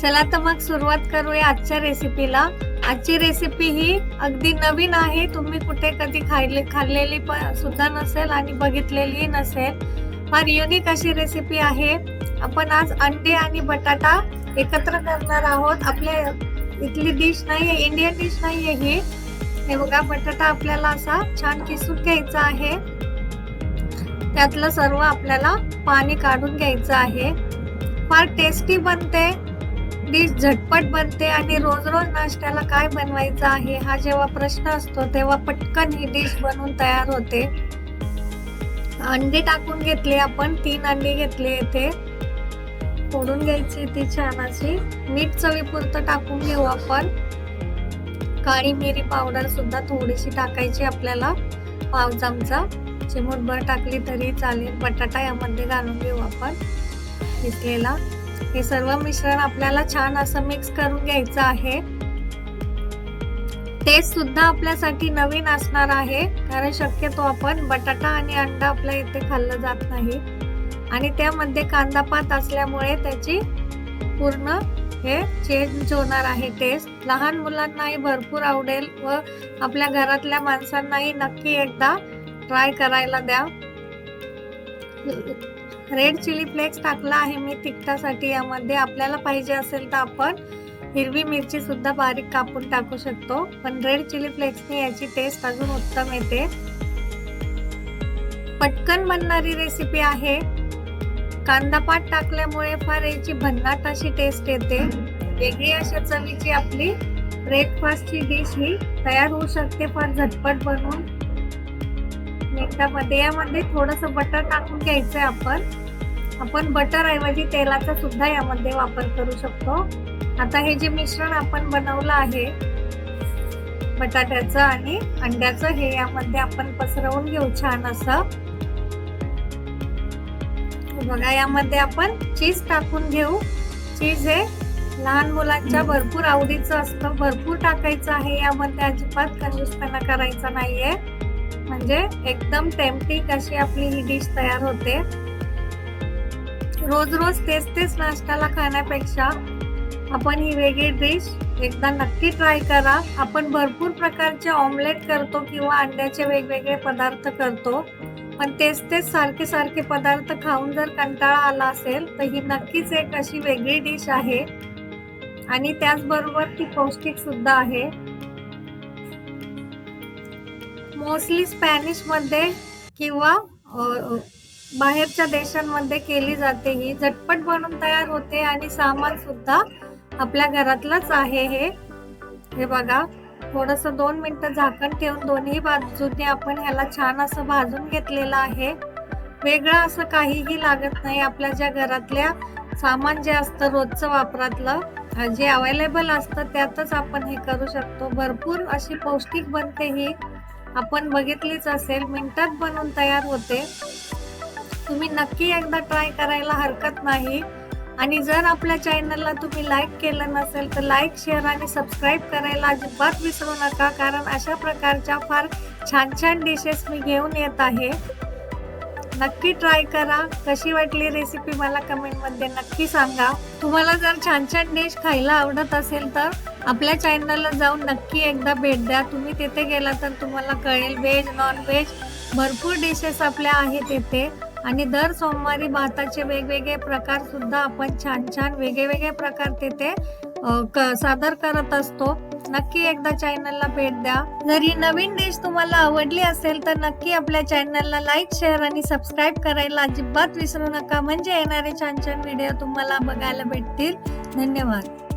चला तर मग सुरुवात करूया आजच्या रेसिपीला आजची रेसिपी ही अगदी नवीन आहे. तुम्ही कुठे कधी खाल्ले खाल्लेली पण सुद्धा नसेल आणि बघितलेली नसेल. फार युनिक अशी रेसिपी आहे. आपण आज अंडे आणि बटाटा एकत्र करणार आहोत. आपल्या इथली डिश नाही आहे इंडियन डिश नाही आहे ही. हे बघा बटाटा आपल्याला असा छान किसून घ्यायचा आहे. त्यातलं सर्व आपल्याला पाणी काढून घ्यायचं आहे. फार टेस्टी बनते. डिश झटपट बनते आणि रोज रोज नाश्त्याला काय बनवायचं आहे हा जेव्हा प्रश्न असतो तेव्हा पटकन ही डिश बनवून तयार होते. अंडे टाकून घेतले आपण तीन अंडे घेतले येथे फोडून घ्यायची ती छान अशी मीठ चवीपुरतं टाकून घेऊ आपण. काळी मिरी पावडर सुद्धा थोडीशी टाकायची आपल्याला पाव चमचा. चिमूटभर टाकली तरी चालेल बटाटा यामध्ये घालून घेऊ आपण घेतलेला हे सर्व मिश्रण आपल्याला छान असं मिक्स करून घ्यायचं आहे. टेस्ट सुद्धा आपल्यासाठी नवीन असणार आहे. कारण शक्यतो आपण बटाटा आणि अंडा आपल्या इथे खाल्लं जात नाही. आणि त्यामध्ये कांदा पात असल्यामुळे त्याची पूर्ण हे चेंज होणार आहे टेस्ट लहान मुलांनाही भरपूर आवडेल व आपल्या घरातल्या माणसांनाही नक्की एकदा ट्राय करायला द्या. रेड चिली फ्लेक्स टाकला आहे मी तिखटासाठी. यामध्ये आपल्याला पाहिजे असेल तर आपण हिरवी मिरची सुद्धा बारीक कापून टाकू शकतो. पण रेड चिली फ्लेक्सने याची टेस्ट अजून उत्तम येते. पटकन बनणारी रेसिपी आहे. कांदा पात टाकल्यामुळे फार याची भन्नाट अशी टेस्ट येते. वेगळी अशा चवीची आपली ब्रेकफास्टची डिश ही तयार होऊ शकते फार झटपट बनवून मिनिटामध्ये यामध्ये थोडस बटर टाकून घ्यायचंय आपण. आपण बटर ऐवजी तेलाचा सुद्धा यामध्ये वापर करू शकतो. आता हे जे मिश्रण आपण बनवलं आहे बटाट्याचं आणि अंड्याचं हे यामध्ये आपण पसरवून घेऊ छान असं. बघा यामध्ये आपण चीज टाकून घेऊ. चीज हे लहान मुलांच्या भरपूर आवडीचं असतं. भरपूर टाकायचं आहे यामध्ये. अजिबात कंजूसपणा करायचा नाहीये. म्हणजे एकदम टेम्पटिक अशी आपली ही डिश तयार होते. रोज रोज तेच तेच नाश्त्याला खाण्यापेक्षा आपण ही वेगळी डिश एकदा नक्की ट्राय करा. आपण भरपूर प्रकारचे ऑमलेट करतो किंवा अंड्याचे वेगवेगळे पदार्थ करतो. पण तेच तेच सारखे सारखे पदार्थ खाऊन जर कंटाळा आला असेल तर ही नक्कीच एक अशी वेगळी डिश आहे. आणि त्याचबरोबर ती पौष्टिक सुद्धा आहे. मोस्टली स्पॅनिशमध्ये किंवा बाहेरच्या देशांमध्ये केली जाते ही. झटपट बनून तयार होते आणि सामान सुद्धा आपल्या घरातलंच आहे हे. हे बघा थोडस दोन मिनिटं झाकण ठेवून दोन्ही बाजूने आपण ह्याला छान असं भाजून घेतलेलं आहे. वेगळं असं काहीही लागत नाही आपल्या ज्या घरातल्या सामान जे असतं रोजचं वापरातलं जे अवेलेबल असतं त्यातच आपण हे करू शकतो. भरपूर अशी पौष्टिक बनते ही. आपण बघितलीच असेल मिनिटात बनवून तयार होते. तुम्ही नक्की एकदा ट्राय करायला हरकत नाही. आणि जर आपल्या चॅनलला तुम्ही लाईक केलं नसेल तर लाईक शेअर आणि सबस्क्राईब करायला अजिबात विसरू नका. कारण अशा प्रकारच्या फार छान छान डिशेस मी घेऊन येत आहे. नक्की ट्राय करा. कशी वाटली रेसिपी मला कमेंटमध्ये नक्की सांगा. तुम्हाला जर छान छान डिश खायला आवडत असेल तर आपल्या चॅनलला जाऊन नक्की एकदा भेट द्या. तुम्ही तिथे गेला तर तुम्हाला कळेल व्हेज नॉन व्हेज भरपूर डिशेस आपल्या आहेत तिथे. आणि दर सोमवारी भाताचे वेगवेगळे प्रकार सुद्धा आपण छान छान वेगळे वेगळे प्रकार तिथे क- सादर करत असतो. नक्की एकदा चॅनलला भेट द्या. जरी नवीन डिश तुम्हाला आवडली असेल तर नक्की आपल्या चॅनलला लाईक शेअर आणि सबस्क्राईब करायला अजिबात विसरू नका. म्हणजे येणारे छान छान व्हिडिओ तुम्हाला बघायला भेटतील. धन्यवाद.